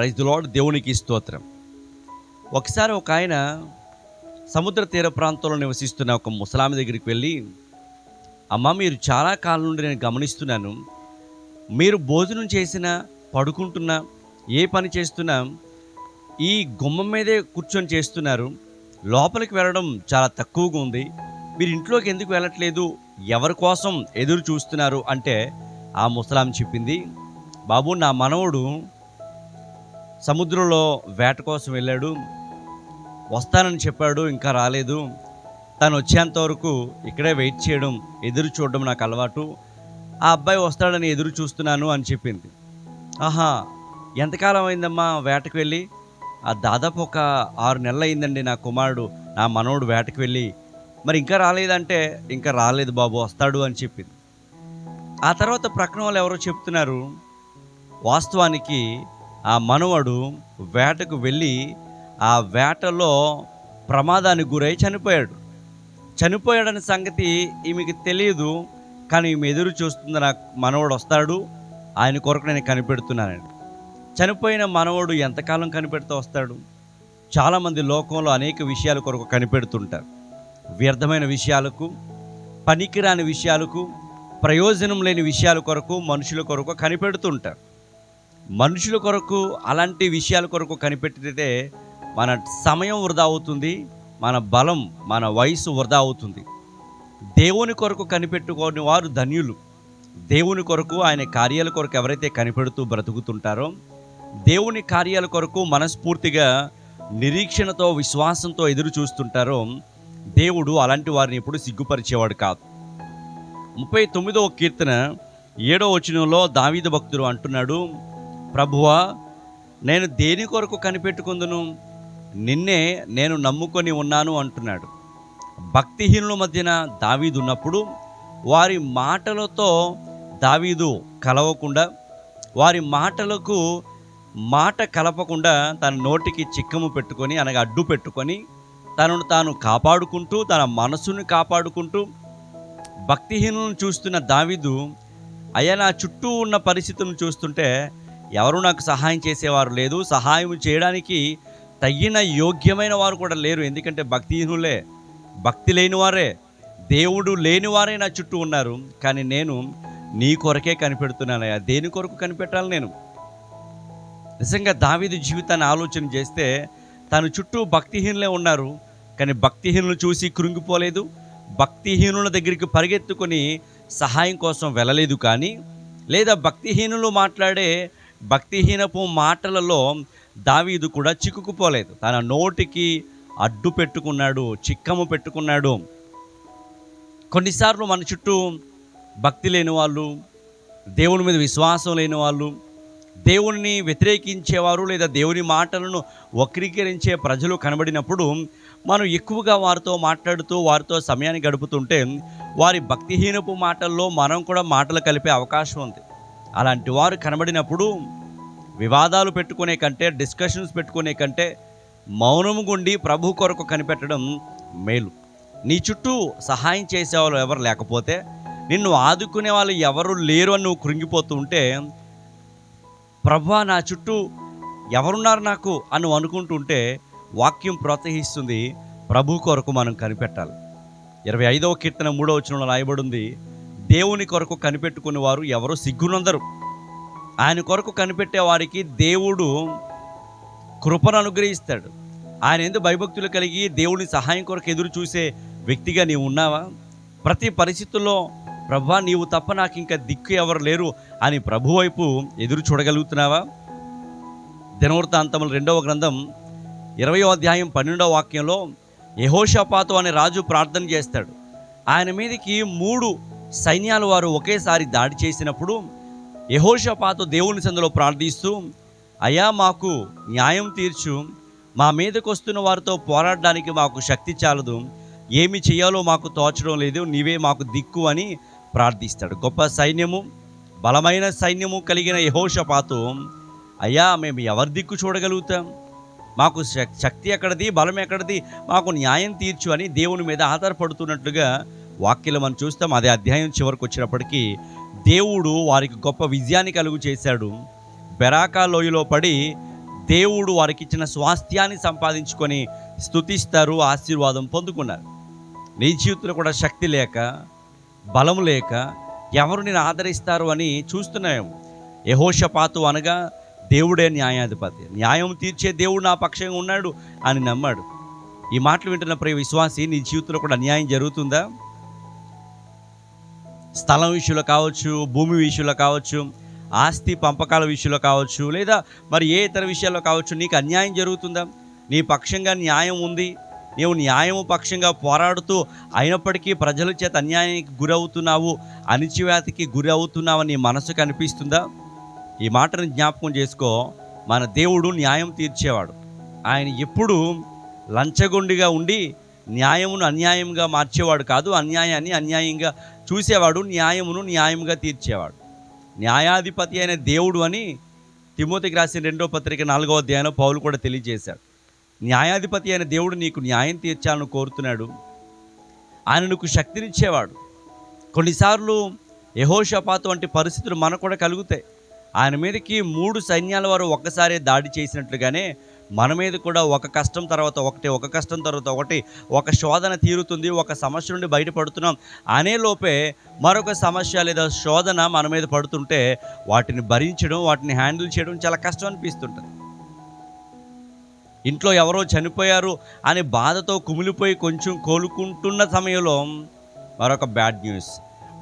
Praise దేవునికి స్తోత్రం. ఒకసారి ఒక ఆయన సముద్ర తీర ప్రాంతంలో నివసిస్తున్న ఒక ముసలామి దగ్గరికి వెళ్ళి అమ్మ మీరు చాలా కాలం నుండి నేను గమనిస్తున్నాను. మీరు భోజనం చేసినా పడుకుంటున్నా ఏ పని చేస్తున్నా ఈ గుమ్మం మీదే కూర్చొని చేస్తున్నారు. లోపలికి వెళ్ళడం చాలా తక్కువగా ఉంది. మీరు ఇంట్లోకి ఎందుకు వెళ్ళట్లేదు? ఎవరి కోసం ఎదురు చూస్తున్నారు? అంటే ఆ ముసలాం చెప్పింది బాబు నా మనవడు సముద్రంలో వేట కోసం వెళ్ళాడు. వస్తానని చెప్పాడు ఇంకా రాలేదు. తను వచ్చేంత వరకు ఇక్కడే వెయిట్ చేయడం ఎదురు చూడడం నాకు అలవాటు. ఆ అబ్బాయి వస్తాడని ఎదురు చూస్తున్నాను అని చెప్పింది. ఆహా ఎంతకాలం అయిందమ్మా వేటకు వెళ్ళి? ఆ దాదాపు ఒక ఆరు నెలలు అయిందండి నా కుమారుడు నా మనవడు వేటకు వెళ్ళి. మరి ఇంకా రాలేదంటే ఇంకా రాలేదు బాబు వస్తాడు అని చెప్పింది. ఆ తర్వాత ప్రక్కన వాళ్ళు ఎవరో చెప్తున్నారు వాస్తవానికి ఆ మనవడు వేటకు వెళ్ళి ఆ వేటలో ప్రమాదానికి గురై చనిపోయాడు. చనిపోయాడనే సంగతి ఈమెకి తెలియదు కానీ ఈమె ఎదురు చూస్తుంది నాకు మనవడు వస్తాడు. ఆయన కొరకు నేను కనిపెడుతున్నానండి చనిపోయిన మనవడు ఎంతకాలం కనిపెడుతూ వస్తాడు? చాలామంది లోకంలో అనేక విషయాల కొరకు కనిపెడుతుంటారు. వ్యర్థమైన విషయాలకు పనికిరాని విషయాలకు ప్రయోజనం లేని విషయాల కొరకు మనుషుల కొరకు కనిపెడుతుంటారు. మనుషుల కొరకు అలాంటి విషయాల కొరకు కనిపెట్టితే మన సమయం వృధా అవుతుంది మన బలం మన వయసు వృధా అవుతుంది. దేవుని కొరకు కనిపెట్టుకోని వారు ధన్యులు. దేవుని కొరకు ఆయన కార్యాల కొరకు ఎవరైతే కనిపెడుతూ బ్రతుకుతుంటారో దేవుని కార్యాల కొరకు మనస్ఫూర్తిగా నిరీక్షణతో విశ్వాసంతో ఎదురు చూస్తుంటారో దేవుడు అలాంటి వారిని ఎప్పుడు సిగ్గుపరిచేవాడు కాదు. ముప్పై తొమ్మిదవ కీర్తన ఏడో వచనంలో దావీద భక్తుడు అంటున్నాడు ప్రభువా నేను దేని కొరకు కనిపెట్టుకుందును? నిన్నే నేను నమ్ముకొని ఉన్నాను అంటున్నాడు. భక్తిహీనుల మధ్యన దావీదు ఉన్నప్పుడు వారి మాటలతో దావీదు కలవకుండా వారి మాటలకు మాట కలపకుండా తన నోటికి చిక్కము పెట్టుకొని అనగా అడ్డు పెట్టుకొని తనను తాను కాపాడుకుంటూ తన మనసును కాపాడుకుంటూ భక్తిహీనులను చూస్తున్న దావీదు అయ్యా నా చుట్టూ ఉన్న పరిస్థితులను చూస్తుంటే ఎవరు నాకు సహాయం చేసేవారు లేదు. సహాయం చేయడానికి తగిన యోగ్యమైన వారు కూడా లేరు. ఎందుకంటే భక్తిహీనులే భక్తి లేనివారే దేవుడు లేనివారే నా చుట్టూ ఉన్నారు. కానీ నేను నీ కొరకే కనిపెడుతున్నానయ్యా దేని కొరకు కనిపెట్టాలి నేను? నిజంగా దావిది జీవితాన్ని ఆలోచన చేస్తే తన చుట్టూ భక్తిహీనులే ఉన్నారు. కానీ భక్తిహీనులు చూసి కృంగిపోలేదు. భక్తిహీనుల దగ్గరికి పరిగెత్తుకొని సహాయం కోసం వెళ్ళలేదు కానీ లేదా భక్తిహీనులు మాట్లాడే భక్తిహీనపు మాటలలో దావీదు కూడా చిక్కుకుపోలేదు. తన నోటికి అడ్డు పెట్టుకున్నాడు చిక్కము పెట్టుకున్నాడు. కొన్నిసార్లు మన చుట్టూ భక్తి లేని వాళ్ళు దేవుని మీద విశ్వాసం లేని వాళ్ళు దేవుణ్ణి వ్యతిరేకించేవారు లేదా దేవుని మాటలను వక్రీకరించే ప్రజలు కనబడినప్పుడు మనం ఎక్కువగా వారితో మాట్లాడుతూ వారితో సమయాన్ని గడుపుతుంటే వారి భక్తిహీనపు మాటల్లో మనం కూడా మాటలు కలిపే అవకాశం ఉంది. అలాంటి వారు కనబడినప్పుడు వివాదాలు పెట్టుకునే కంటే డిస్కషన్స్ పెట్టుకునే కంటే మౌనము గుండి ప్రభు కొరకు కనిపెట్టడం మేలు. నీ చుట్టూ సహాయం చేసేవాళ్ళు ఎవరు లేకపోతే నిన్ను ఆదుకునే వాళ్ళు ఎవరు లేరు అని నువ్వు కృంగిపోతూ ఉంటే ప్రభా నా చుట్టూ ఎవరున్నారు నాకు? అని అనుకుంటుంటే వాక్యం ప్రోత్సహిస్తుంది ప్రభు కొరకు మనం కనిపెట్టాలి. ఇరవై ఐదవ కీర్తన మూడవ వచనంలో రాయబడి ఉంది దేవుని కొరకు కనిపెట్టుకునే వారు ఎవరు? సిగ్గునందరు. ఆయన కొరకు కనిపెట్టే వారికి దేవుడు కృపను అనుగ్రహిస్తాడు. ఆయన ఎందుకు భయభక్తులు కలిగి దేవుని సహాయం కొరకు ఎదురు చూసే వ్యక్తిగా నీవు ఉన్నావా? ప్రతి పరిస్థితుల్లో ప్రభా నీవు తప్ప నాకు ఇంకా దిక్కు ఎవరు లేరు అని ప్రభు వైపు ఎదురు చూడగలుగుతున్నావా? దినవృత్తాంతములు రెండవ గ్రంథం ఇరవయో అధ్యాయం పన్నెండవ వాక్యంలో యహోషపాతు అనే రాజు ప్రార్థన చేస్తాడు. ఆయన మీదకి మూడు సైన్యాలు వారు ఒకేసారి దాడి చేసినప్పుడు యహోషపాతో దేవుని సందులో ప్రార్థిస్తూ అయా మాకు న్యాయం తీర్చు. మా మీదకు వస్తున్న వారితో పోరాడడానికి మాకు శక్తి చాలదు. ఏమి చేయాలో మాకు తోచడం లేదు. నీవే మాకు దిక్కు అని ప్రార్థిస్తాడు. గొప్ప సైన్యము బలమైన సైన్యము కలిగిన యహోషపాతు అయ్యా మేము ఎవరి దిక్కు చూడగలుగుతాం? మాకు శక్తి ఎక్కడిది? బలం ఎక్కడిది? మాకు న్యాయం తీర్చు అని దేవుని మీద ఆధారపడుతున్నట్లుగా వాక్యలు మనం చూస్తాం అదే అధ్యాయం చివరికి వచ్చినప్పటికీ దేవుడు వారికి గొప్ప విజయాన్ని కలుగు చేశాడు. బెరాకా లోయలో పడి దేవుడు వారికి ఇచ్చిన స్వాస్థ్యాన్ని సంపాదించుకొని స్థుతిస్తారు ఆశీర్వాదం పొందుకున్నారు. నీ జీవితంలో కూడా శక్తి లేక బలం లేక ఎవరు నేను ఆదరిస్తారు అని చూస్తున్నాము యహోషపాతు అనగా దేవుడే న్యాయాధిపతి. న్యాయం తీర్చే దేవుడు నా పక్షంగా ఉన్నాడు అని నమ్మాడు. ఈ మాటలు వింటున్న ప్రియ విశ్వాసి నీ జీవితంలో కూడా అన్యాయం జరుగుతుందా? స్థలం విషయంలో కావచ్చు భూమి విషయంలో కావచ్చు ఆస్తి పంపకాల విషయంలో కావచ్చు లేదా మరి ఏ ఇతర విషయాల్లో కావచ్చు నీకు అన్యాయం జరుగుతుందా? నీ పక్షంగా న్యాయం ఉంది. నీవు న్యాయం పక్షంగా పోరాడుతూ అయినప్పటికీ ప్రజల చేత అన్యాయానికి గురవుతున్నావు అణిచివేతకి గురి అవుతున్నావు నీ మనసుకు అనిపిస్తుందా ఈ మాటను జ్ఞాపకం చేసుకో. మన దేవుడు న్యాయం తీర్చేవాడు. ఆయన ఎప్పుడు లంచగొండిగా ఉండి న్యాయమును అన్యాయంగా మార్చేవాడు కాదు అన్యాయాన్ని అన్యాయంగా చూసేవాడు న్యాయమును న్యాయంగా తీర్చేవాడు. న్యాయాధిపతి అయిన దేవుడు అని తిమోతికి రాసిన రెండో పత్రిక నాలుగవ అధ్యాయంలో పౌలు కూడా తెలియజేశాడు. న్యాయాధిపతి అయిన దేవుడు నీకు న్యాయం తీర్చాలని కోరుతున్నాడు. ఆయన నీకు శక్తినిచ్చేవాడు. కొన్నిసార్లు యహోషపాత వంటి పరిస్థితులు మనకు కూడా కలుగుతాయి. ఆయన మీదకి మూడు సైన్యాల వారు ఒక్కసారే దాడి చేసినట్లుగానే మన మీద కూడా ఒక కష్టం తర్వాత ఒకటి ఒక కష్టం తర్వాత ఒకటి ఒక శోధన తీరుతుంది ఒక సమస్య నుండి బయటపడుతున్నాం అనే లోపే మరొక సమస్య లేదా శోధన మన మీద పడుతుంటే వాటిని భరించడం వాటిని హ్యాండిల్ చేయడం చాలా కష్టం అనిపిస్తుంటుంది. ఇంట్లో ఎవరో చనిపోయారు అని బాధతో కుమిలిపోయి కొంచెం కోలుకుంటున్న సమయంలో మరొక బ్యాడ్ న్యూస్.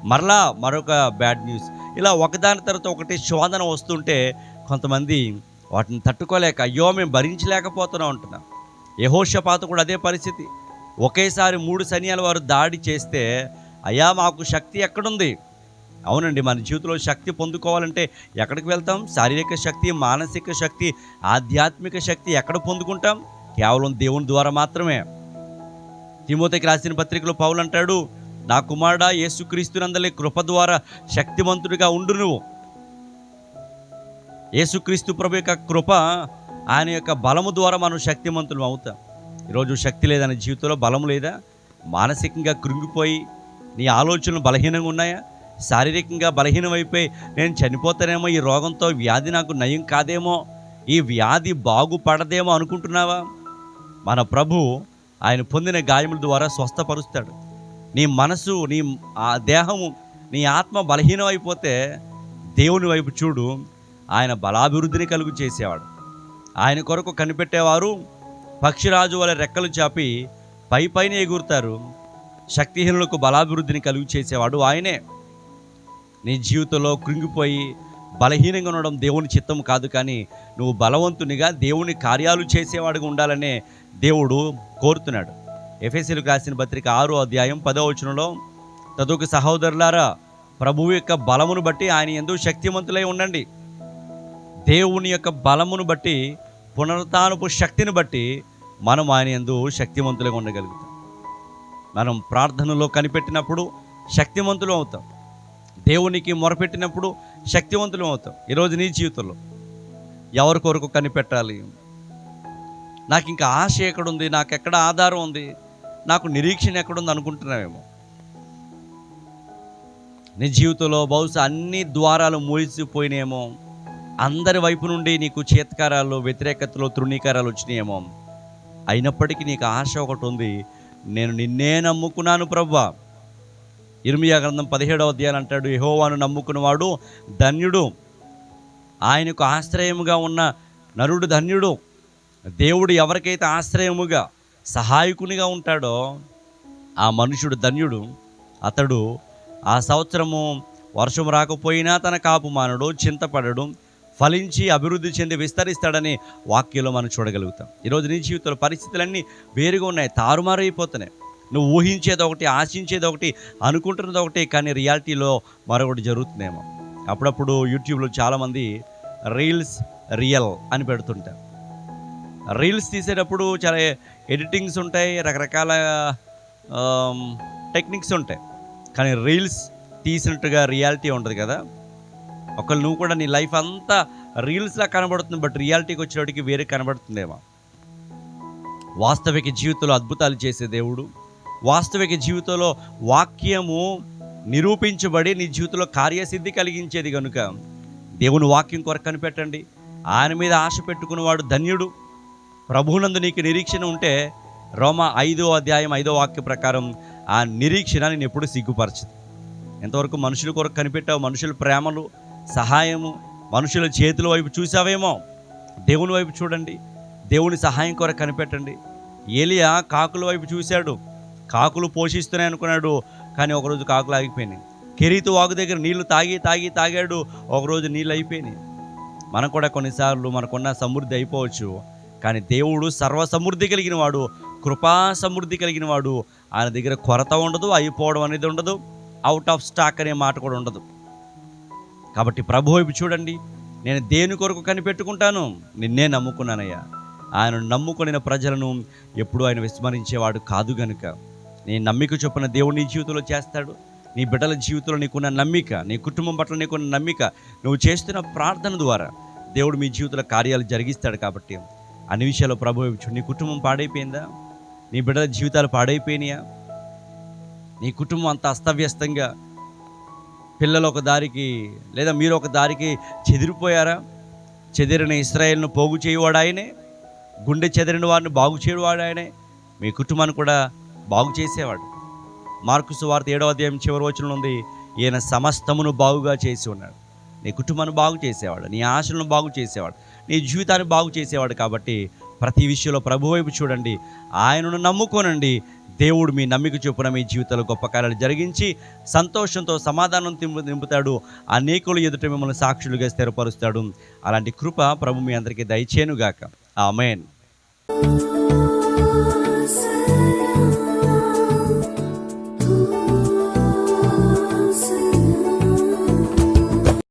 మరలా మరొక బ్యాడ్ న్యూస్. ఇలా ఒకదాని తర్వాత ఒకటి శోధన వస్తుంటే కొంతమంది వాటిని తట్టుకోలేక అయ్యో మేము భరించలేకపోతున్నాం అంటున్నాం. యహోషపాత కూడా అదే పరిస్థితి. ఒకేసారి మూడు సైన్యాల వారు దాడి చేస్తే అయ్యా మాకు శక్తి ఎక్కడుంది? అవునండి మన జీవితంలో శక్తి పొందుకోవాలంటే ఎక్కడికి వెళ్తాం? శారీరక శక్తి మానసిక శక్తి ఆధ్యాత్మిక శక్తి ఎక్కడ పొందుకుంటాం? కేవలం దేవుని ద్వారా మాత్రమే. తిమోతికి రాసిన పత్రికలో పౌలు అంటాడు నా కుమారుడా యేసుక్రీస్తునందలి కృప ద్వారా శక్తివంతుడిగా ఉండు నువ్వు. యేసుక్రీస్తు ప్రభు యొక్క కృప ఆయన యొక్క బలము ద్వారా మనం శక్తివంతులు అవుతాం. ఈరోజు శక్తి లేదని జీవితంలో బలం లేదా? మానసికంగా కృంగిపోయి నీ ఆలోచనలు బలహీనంగా ఉన్నాయా? శారీరకంగా బలహీనమైపోయి నేను చనిపోతానేమో ఈ రోగంతో వ్యాధి నాకు నయం కాదేమో ఈ వ్యాధి బాగుపడదేమో అనుకుంటున్నావా? మన ప్రభు ఆయన పొందిన గాయముల ద్వారా స్వస్థపరుస్తాడు. నీ మనసు నీ ఆ దేహము నీ ఆత్మ బలహీనం అయిపోతే దేవుని వైపు చూడు. ఆయన బలాభివృద్ధిని కలుగు చేసేవాడు. ఆయన కొరకు కనిపెట్టేవారు పక్షిరాజు వల్ల రెక్కలు చాపి పై పైన ఎగురుతారు. శక్తిహీనులకు బలాభివృద్ధిని కలుగు చేసేవాడు ఆయనే. నీ జీవితంలో కృంగిపోయి బలహీనంగా ఉండడం దేవుని చిత్తం కాదు కానీ నువ్వు బలవంతునిగా దేవుని కార్యాలు చేసేవాడిగా ఉండాలనే దేవుడు కోరుతున్నాడు. ఎఫ్ఎస్ఎల్ రాసిన పత్రిక ఆరో అధ్యాయం పదో వచనంలో తదుకు సహోదరులారా ప్రభువు యొక్క బలమును బట్టి ఆయన ఎందుకు శక్తివంతులై ఉండండి. దేవుని యొక్క బలమును బట్టి పునరుత్నపు శక్తిని బట్టి మనం ఆయన ఎందు శక్తివంతులుగా ఉండగలుగుతాం. మనం ప్రార్థనలో కనిపెట్టినప్పుడు శక్తివంతులు అవుతాం. దేవునికి మొరపెట్టినప్పుడు శక్తివంతులు అవుతాం. ఈరోజు నీ జీవితంలో ఎవరి కొరకు కనిపెట్టాలి? నాకు ఇంకా ఆశ ఎక్కడుంది? నాకు ఎక్కడ ఆధారం ఉంది? నాకు నిరీక్షణ ఎక్కడుంది అనుకుంటున్నామేమో నీ జీవితంలో బహుశా అన్ని ద్వారాలు మూసిపోయినాయేమో అందరి వైపు నుండి నీకు చేత్కారాలు వ్యతిరేకతలు తృణీకారాలు వచ్చినాయేమో. అయినప్పటికీ నీకు ఆశ ఒకటి ఉంది. నేను నిన్నే నమ్ముకున్నాను ప్రవ్వా. ఇర్మియా గ్రంథం పదిహేడవ అధ్యాయం అంటాడు యహోవాను నమ్ముకున్నవాడు ధన్యుడు. ఆయనకు ఆశ్రయముగా ఉన్న నరుడు ధన్యుడు. దేవుడు ఎవరికైతే ఆశ్రయముగా సహాయకునిగా ఉంటాడో ఆ మనుషుడు ధన్యుడు. అతడు ఆ సంవత్సరము వర్షం రాకపోయినా తన కాపు మానడు చింతపడడు. ఫలించి అభివృద్ధి చెంది విస్తరిస్తాడని వాక్యంలో మనం చూడగలుగుతాం. ఈరోజు నీ జీవితంలో పరిస్థితులన్నీ వేరుగా ఉన్నాయి తారుమారైపోతున్నాయి. నువ్వు ఊహించేది ఒకటి ఆశించేది ఒకటి అనుకుంటున్నది ఒకటి కానీ రియాలిటీలో మరొకటి జరుగుతుందేమో. అప్పుడప్పుడు యూట్యూబ్లో చాలామంది రీల్స్ రియల్ అని పెడుతుంటారు. రీల్స్ తీసేటప్పుడు చాలా ఎడిటింగ్స్ ఉంటాయి రకరకాల టెక్నిక్స్ ఉంటాయి. కానీ రీల్స్ తీసినట్టుగా రియాలిటీ ఉంటుంది కదా. ఒకళ్ళు నువ్వు కూడా నీ లైఫ్ అంతా రీల్స్లా కనబడుతుంది బట్ రియాలిటీకి వచ్చేటికి వేరే కనబడుతుందేమో. వాస్తవిక జీవితంలో అద్భుతాలు చేసే దేవుడు వాస్తవిక జీవితంలో వాక్యము నిరూపించబడి నీ జీవితంలో కార్యసిద్ధి కలిగించేది కనుక దేవుని వాక్యం కొరకు కనిపెట్టండి. ఆయన మీద ఆశ పెట్టుకున్నవాడు ధన్యుడు. ప్రభువునందు నీకు నిరీక్షణ ఉంటే రోమ ఐదో అధ్యాయం ఐదో వాక్య ప్రకారం ఆ నిరీక్షణ నేను ఎప్పుడు సిగ్గుపరచదు. ఎంతవరకు మనుషుల కొరకు కనిపెట్టావు? మనుషుల ప్రేమలు సహాయము మనుషుల చేతుల వైపు చూసావేమో దేవుని వైపు చూడండి దేవుని సహాయం కొరకు కనిపెట్టండి. ఏలియా కాకుల వైపు చూశాడు కాకులు పోషిస్తున్నాయి అనుకున్నాడు కానీ ఒకరోజు కాకులు ఆగిపోయినాయి. కెరీతు వాగు దగ్గర నీళ్ళు తాగి తాగి తాగాడు ఒకరోజు నీళ్ళు అయిపోయినాయి. మనకు కూడా కొన్నిసార్లు మనకున్న సమృద్ధి అయిపోవచ్చు కానీ దేవుడు సర్వ సమృద్ధి కలిగిన వాడు కృపా సమృద్ధి కలిగిన వాడు ఆయన దగ్గర కొరత ఉండదు అయిపోవడం అనేది ఉండదు అవుట్ ఆఫ్ స్టాక్ అనే మాట కూడా ఉండదు. కాబట్టి ప్రభు వైపు చూడండి. నేను దేని కొరకు కనిపెట్టుకుంటాను నిన్నే నమ్ముకున్నానయ్యా. ఆయన నమ్ముకుని ప్రజలను ఎప్పుడూ ఆయన విస్మరించేవాడు కాదు గనుక. నీ నమ్మిక చొప్పున దేవుడు నీ జీవితంలో చేస్తాడు. నీ బిడ్డల జీవితంలో నీకున్న నమ్మిక నీ కుటుంబం పట్ల నీకున్న నమ్మిక నువ్వు చేస్తున్న ప్రార్థన ద్వారా దేవుడు మీ జీవితంలో కార్యాలు జరిగిస్తాడు కాబట్టి. అన్ని విషయాలు ప్రభు చూడు. నీ కుటుంబం పాడైపోయిందా? నీ బిడ్డల జీవితాలు పాడైపోయినాయా? నీ కుటుంబం అంత అస్తవ్యస్తంగా పిల్లలు ఒక దారికి లేదా మీరు ఒక దారికి చెదిరిపోయారా? చెదిరిన ఇస్రాయేల్ను పోగు చేయవాడు ఆయనే? గుండె చెదిరిన వారిని బాగు చేయవాడు ఆయనే? మీ కుటుంబాన్ని కూడా బాగు చేసేవాడు. మార్కు సువార్త ఏడవ అధ్యాయం చివరి వచ్చిన ఉంది ఈయన సమస్తమును బాగుగా చేసి ఉన్నాడు. నీ కుటుంబాన్ని బాగు చేసేవాడు నీ ఆశలను బాగు చేసేవాడు నీ జీవితాన్ని బాగు చేసేవాడు కాబట్టి ప్రతి విషయంలో ప్రభు వైపు చూడండి. ఆయనను నమ్ముకోనండి. దేవుడు మీ నమ్మిక చొప్పున మీ జీవితంలో గొప్ప కార్యాలు జరిగించి సంతోషంతో సమాధానం నింపుతాడు. అనేకులు ఎదుట మిమ్మల్ని సాక్షులుగా స్థిరపరుస్తాడు. అలాంటి కృప ప్రభు మీ అందరికీ దయచేనుగాక ఆమెన్.